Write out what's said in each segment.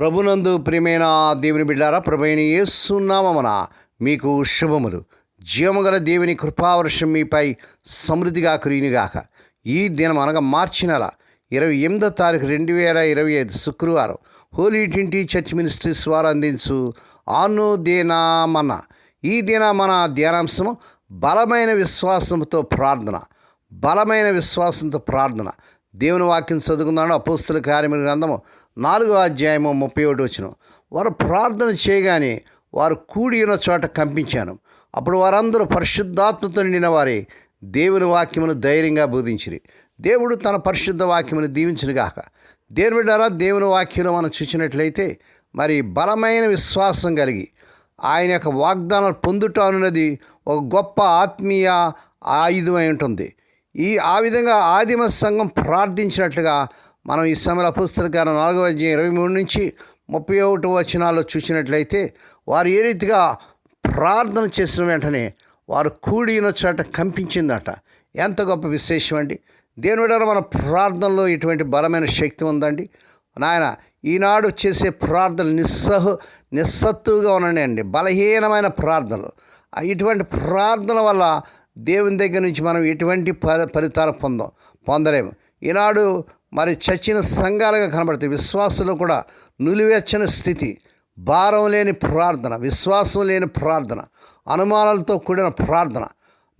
ప్రభునందు ప్రియమైన దేవుని బిడ్డారా ప్రభుని ఏసునామన మీకు శుభములు. జీవముగల దేవుని కృపావర్షం మీపై సమృద్ధిగా కురియునిగాక ఈ దినం అనగా మార్చి నెల ఇరవై ఎనిమిదో తారీఖు రెండు వేల ఇరవై ఐదు శుక్రవారం హోలీ ట్వంటీ చర్చ్ మినిస్ట్రీస్ వారు అందించు ఆను దేనామన ఈ దిన మన ధ్యానాంశము బలమైన విశ్వాసంతో ప్రార్థన బలమైన విశ్వాసంతో ప్రార్థన దేవుని వాక్యం చదువుకున్నాడు అపోస్తుల కార్యముల గ్రంథము నాలుగో అధ్యాయము ముప్పై ఒకటి వచ్చిన వారు ప్రార్థన చేయగానే వారు కూడి ఉన్న చోట కంపించాను. అప్పుడు వారందరూ పరిశుద్ధాత్మతో నిండిన వారే దేవుని వాక్యమును ధైర్యంగా బోధించిరి. దేవుడు తన పరిశుద్ధ వాక్యమును దీవించిన గాక. దేవుని బిడ్డారా దేవుని వాక్యంలో మనం చూసినట్లయితే మరి బలమైన విశ్వాసం కలిగి ఆయన యొక్క వాగ్దానం పొందుట అన్నది ఒక గొప్ప ఆత్మీయ ఆయుధమై ఉంటుంది. ఈ ఆ విధంగా ఆదిమ సంఘం ప్రార్థించినట్లుగా మనం ఈ సమయ పుస్తకాల నాలుగవ అధ్యాయం ఇరవై మూడు నుంచి ముప్పై ఒకటి వచనాల్లో చూసినట్లయితే వారు ఏ రీతిగా ప్రార్థన చేసిన వెంటనే వారు కూడిన చోట కంపించిందట. ఎంత గొప్ప విశేషం అండి. దేని మన ప్రార్థనలో ఇటువంటి బలమైన శక్తి ఉందండి? నాయన ఈనాడు చేసే ప్రార్థనలు నిస్సహు నిస్సత్తుగా ఉన్నాయండి. బలహీనమైన ప్రార్థనలు. ఇటువంటి ప్రార్థన వల్ల దేవుని దగ్గర నుంచి మనం ఎటువంటి ఫలితాలు పొందాం పొందలేము. ఈనాడు మరి చచ్చిన సంఘాలుగా కనబడతాయి విశ్వాసంలో కూడా నులివెచ్చని స్థితి భారం లేని ప్రార్థన విశ్వాసం లేని ప్రార్థన అనుమానాలతో కూడిన ప్రార్థన.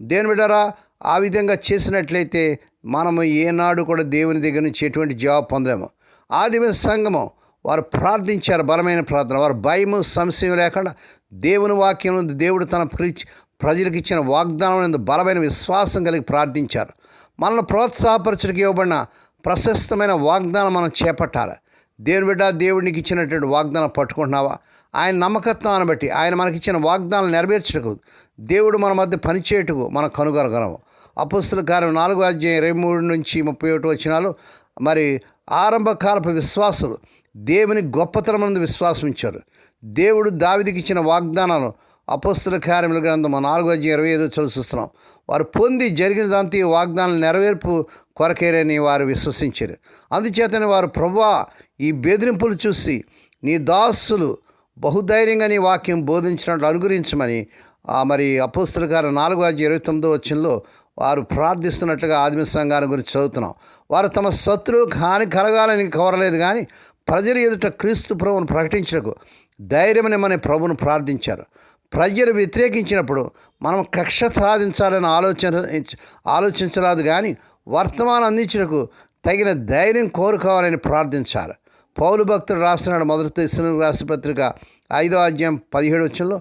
దేని బిడ్డారా ఆ విధంగా చేసినట్లయితే మనము ఏనాడు కూడా దేవుని దగ్గర నుంచి ఎటువంటి జవాబు పొందలేము. ఆదివ సంఘము వారు ప్రార్థించారు బలమైన ప్రార్థన. వారు భయము సంశయం లేకుండా దేవుని వాక్యం దేవుడు తన ప్రి- ప్రజలకు ఇచ్చిన వాగ్దానం నుండి బలమైన విశ్వాసం కలిగి ప్రార్థించారు. మనల్ని ప్రోత్సాహపరచడానికి ఇవ్వబడిన ప్రశస్తమైన వాగ్దానం మనం చేపట్టాలి. దేవుని బిడ్డ దేవుడికి ఇచ్చినటువంటి వాగ్దానం పట్టుకుంటున్నావా? ఆయన నమ్మకత్వాన్ని బట్టి ఆయన మనకిచ్చిన వాగ్దానం నెరవేర్చటకు దేవుడు మన మధ్య పనిచేయటకు మనం కనుగొనగలము. అపుస్తుల కార్యం నాలుగో అధ్యాయం ఇరవై మూడు నుంచి ముప్పై ఒకటి వచ్చినాలు మరి ఆరంభకాలపు విశ్వాసులు దేవుని గొప్పతనం నుండి విశ్వాసం ఇచ్చారు దేవుడు దావిదికి ఇచ్చిన వాగ్దానాలను అపస్తుల కార్యముల గ్రంథం నాలుగో అధ్యాయం ఇరవై ఐదు చూస్తున్నాం. వారు పొంది జరిగిన దాంతో ఈ వాగ్దానాల నెరవేర్పు కొరకేరని వారు విశ్వసించారు. అందుచేతనే వారు ప్రభా ఈ బెదిరింపులు చూసి నీ దాసులు బహుధైర్యంగా నీ వాక్యం బోధించినట్లు అనుగురించమని ఆ మరి అపోస్తుల గారు నాలుగో అధ్యాయం ఇరవై తొమ్మిదో వచ్చినలో వారు ప్రార్థిస్తున్నట్లుగా ఆదిమ సంఘాన్ని గురించి చదువుతున్నాం. వారు తమ శత్రువు హాని కలగాలని కోరలేదు కానీ ప్రజల ఎదుట క్రీస్తు ప్రభువును ప్రకటించటకు ధైర్యమని ప్రభువును ప్రార్థించారు. ప్రజలు వ్యతిరేకించినప్పుడు మనం కక్ష సాధించాలని ఆలోచన ఆలోచించరాదు కానీ వర్తమానం అందించినకు తగిన ధైర్యం కోరుకోవాలని ప్రార్థించాలి. పౌలు భక్తుడు రాస్తున్నాడు మొదటి తెస్సలోనికీ రాసిన పత్రిక ఐదో అధ్యాయం పదిహేడు వచ్చంలో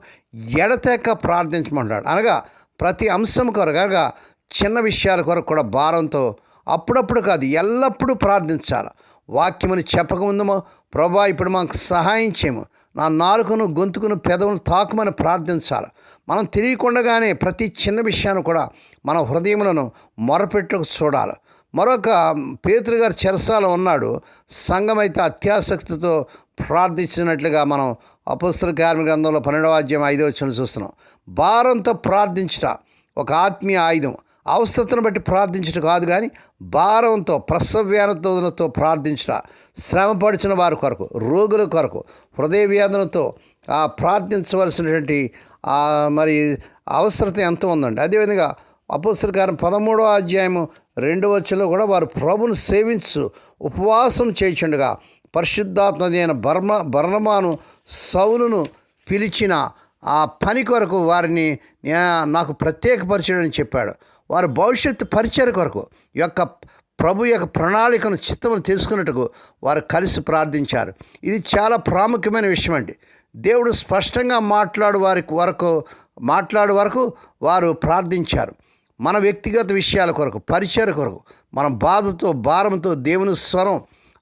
ఎడతెక్క ప్రార్థించమంటాడు అనగా ప్రతి అంశం కొరకు అనగా చిన్న విషయాల కొరకు కూడా భారంతో అప్పుడప్పుడు కాదు ఎల్లప్పుడూ ప్రార్థించాలి. వాక్యముని చెప్పకముందు ప్రభా ఇప్పుడు మాకు సహాయం చేయము. నా నాలుకను గొంతుకును పెదవును తాకుమని ప్రార్థించాలి. మనం తెలియకుండానే ప్రతి చిన్న విషయాన్ని కూడా మన హృదయములను మొరపెట్టుకు చూడాలి. మరొక పేతురు గారు చెరసాల ఉన్నాడు. సంఘమైతే అత్యాసక్తితో ప్రార్థించినట్లుగా మనం అపుస్తల కార్మిక గ్రంథంలో పన్నెండవ అధ్యాయం ఐదవ చూస్తున్నాం. భారంతో ప్రార్థించట ఒక ఆత్మీయ ఆయుధం. అవసరతను బట్టి ప్రార్థించడం కాదు కానీ భారంతో ప్రసవ్యానతో ప్రార్థించుట శ్రమపడిచిన వారి కొరకు రోగుల కొరకు హృదయ వ్యాధులతో ప్రార్థించవలసినటువంటి మరి అవసరత ఎంత ఉందండి? అదేవిధంగా అపోస్తలకారం పదమూడో అధ్యాయము రెండవ వచ్చలో కూడా వారు ప్రభును సేవించు ఉపవాసం చేయించుండగా పరిశుద్ధాత్మది అయిన బర్మ బర్ణమాను సౌలును పిలిచిన ఆ పని కొరకు వారిని నాకు ప్రత్యేకపరచడని చెప్పాడు. వారు భవిష్యత్తు పరిచయ కొరకు యొక్క ప్రభు యొక్క ప్రణాళికను చిత్తమును తెలుసుకున్నట్టుకు వారు కలిసి ప్రార్థించారు. ఇది చాలా ప్రాముఖ్యమైన విషయం అండి. దేవుడు స్పష్టంగా మాట్లాడు వారి వరకు మాట్లాడు వరకు వారు ప్రార్థించారు. మన వ్యక్తిగత విషయాల కొరకు పరిచయ కొరకు మన బాధతో భారంతో దేవుని స్వరం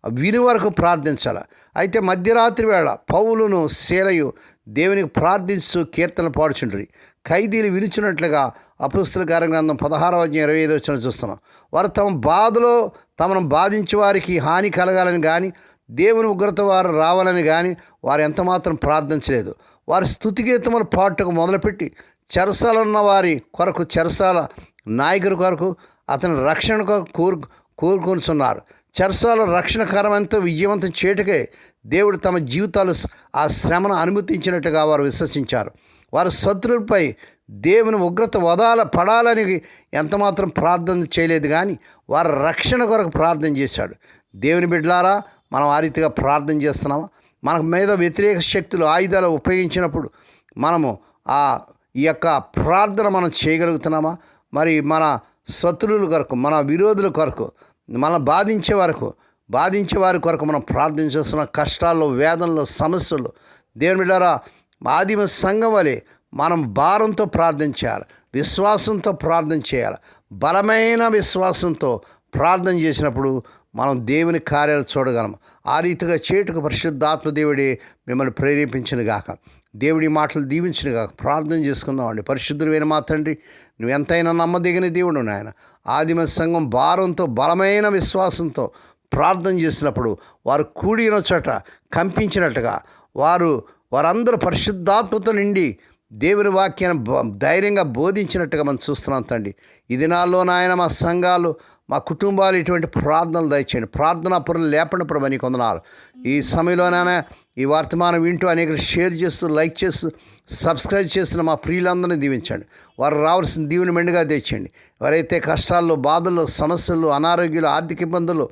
విని వరకు ప్రార్థించాలి. అయితే మధ్యరాత్రి వేళ పౌలును శీలయు దేవునికి ప్రార్థిస్తూ కీర్తనలు పాడుచుండ్రి. ఖైదీలు వినుచున్నట్లుగా అపుస్తుల గ్రంథం పదహారవ అధ్యాయం ఇరవై ఐదు వచ్చిన చూస్తున్నాం. వారు తమ బాధలో తమను బాధించే వారికి హాని కలగాలని కానీ దేవుని ఉగ్రత వారు రావాలని కానీ వారు ఎంతమాత్రం ప్రార్థించలేదు. వారి స్థుతిగీతముల పాటకు మొదలుపెట్టి చెరసాలన్న వారి కొరకు చెరసాల నాయకుడి కొరకు అతని రక్షణ కోరు కోరుకొనిచున్నారు. చెరసాల రక్షణకరమంతో విజయవంతం చేయటకే దేవుడు తమ జీవితాలు ఆ శ్రమను అనుమతించినట్టుగా వారు విశ్వసించారు. వారు శత్రువులపై దేవుని ఉగ్రత వదాల పడాలని ఎంతమాత్రం ప్రార్థన చేయలేదు కానీ వారి రక్షణ కొరకు ప్రార్థన చేశాడు. దేవుని బిడ్డలారా మనం ఆ రీతిగా ప్రార్థన చేస్తున్నామా? మన మీద వ్యతిరేక శక్తులు ఆయుధాలు ఉపయోగించినప్పుడు మనము ఆ ఈ యొక్క ప్రార్థన మనం చేయగలుగుతున్నామా? మరి మన శత్రువుల కొరకు మన విరోధుల కొరకు మన బాధించే వరకు బాధించే వారి కొరకు మనం ప్రార్థన చేస్తున్న. కష్టాల్లో వేదనలో సమస్యలు. దేవుని బిడ్డారా ఆదిమ సంఘం వలె మనం భారంతో ప్రార్థన చేయాలి విశ్వాసంతో ప్రార్థన చేయాలి. బలమైన విశ్వాసంతో ప్రార్థన చేసినప్పుడు మనం దేవుని కార్యాలు చూడగలం. ఆ రీతిగా చేటుకు పరిశుద్ధాత్మ దేవుడే మిమ్మల్ని ప్రేరేపించిన గాక దేవుడి మాటలు దీవించిన గాక ప్రార్థన చేసుకుందామండి పరిశుద్ధులైన మా తండ్రి నువ్వు ఎంతైనా నమ్మదగిన దేవుడు నాయన. ఆదిమ సంఘం భారంతో బలమైన విశ్వాసంతో ప్రార్థన చేసినప్పుడు వారు కూడిన చోట కంపించినట్టుగా వారు వారందరూ పరిశుద్ధాత్మతో నిండి దేవుని వాక్యాన్ని ధైర్యంగా బోధించినట్టుగా మనం చూస్తున్నాం తండ్రి. ఈ దినాల్లో నాయన మా సంఘాలు మా కుటుంబాలు ఇటువంటి ప్రార్థనలు దయచేయండి. ప్రార్థనా పనులు లేపండి ప్రభు నీకు వందనాలు. ఈ సమయంలోనైనా ఈ వర్తమానం వింటూ అనేక షేర్ చేస్తూ లైక్ చేస్తూ సబ్స్క్రైబ్ చేస్తున్న మా ప్రియులందరినీ దీవించండి. వారు రావాల్సిన దీవుని మెండుగా తెచ్చండి. ఎవరైతే కష్టాల్లో బాధల్లో సమస్యలు అనారోగ్యాలు ఆర్థిక ఇబ్బందులు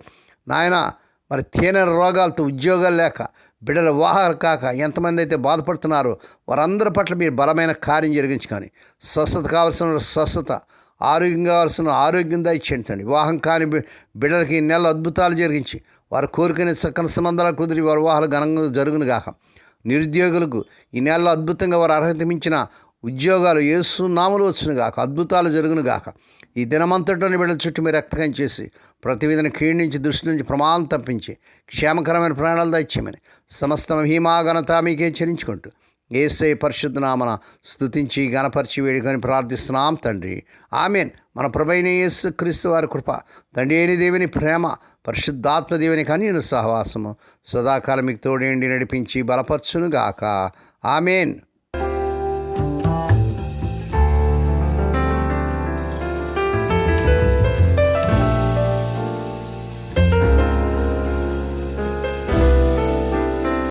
నాయన మరి తేనె రోగాలతో ఉద్యోగాలు లేక బిడ్డల వివాహాలు కాక ఎంతమంది అయితే బాధపడుతున్నారో వారందరి పట్ల మీరు బలమైన కార్యం జరిగించుకొని స్వస్థత కావాల్సిన స్వస్థత ఆరోగ్యం కావాల్సిన ఆరోగ్యం దయచేయండి. తండ్రి వివాహం కాని బిడ్డలకి నెల అద్భుతాలు జరిగించి వారు కోరికని సకన సంబంధాలు కుదిరి వారి వివాహాలు ఘనంగా జరుగును గాక నిరుద్యోగులకు ఈ నెలలో అద్భుతంగా వారు అర్హత మించిన ఉద్యోగాలు ఏసు నామలు వచ్చును గాక అద్భుతాలు జరుగును గాక ఈ దినమంతటోని బిడ్డల చుట్టూ మీరు రక్తకం చేసి ప్రతి క్షీణించి దృష్టి నుంచి ప్రమాదం తప్పించి క్షేమకరమైన ప్రాణాలు దయచేయమని సమస్త మహిమా మీకే చెల్లించుకుంటూ ఏసై పరిశుద్ధ నామన స్థుతించి గణపరిచి వేడుకొని ప్రార్థిస్తున్నాం తండ్రి. ఆమెన్. మన ప్రభైన యేసు క్రీస్తు వారి కృప తండ్రి అయిన దేవుని ప్రేమ పరిశుద్ధాత్మ దేవుని కనీను సహవాసము సదాకాలం మీకు తోడేండి నడిపించి బలపరచునుగాక. ఆమెన్.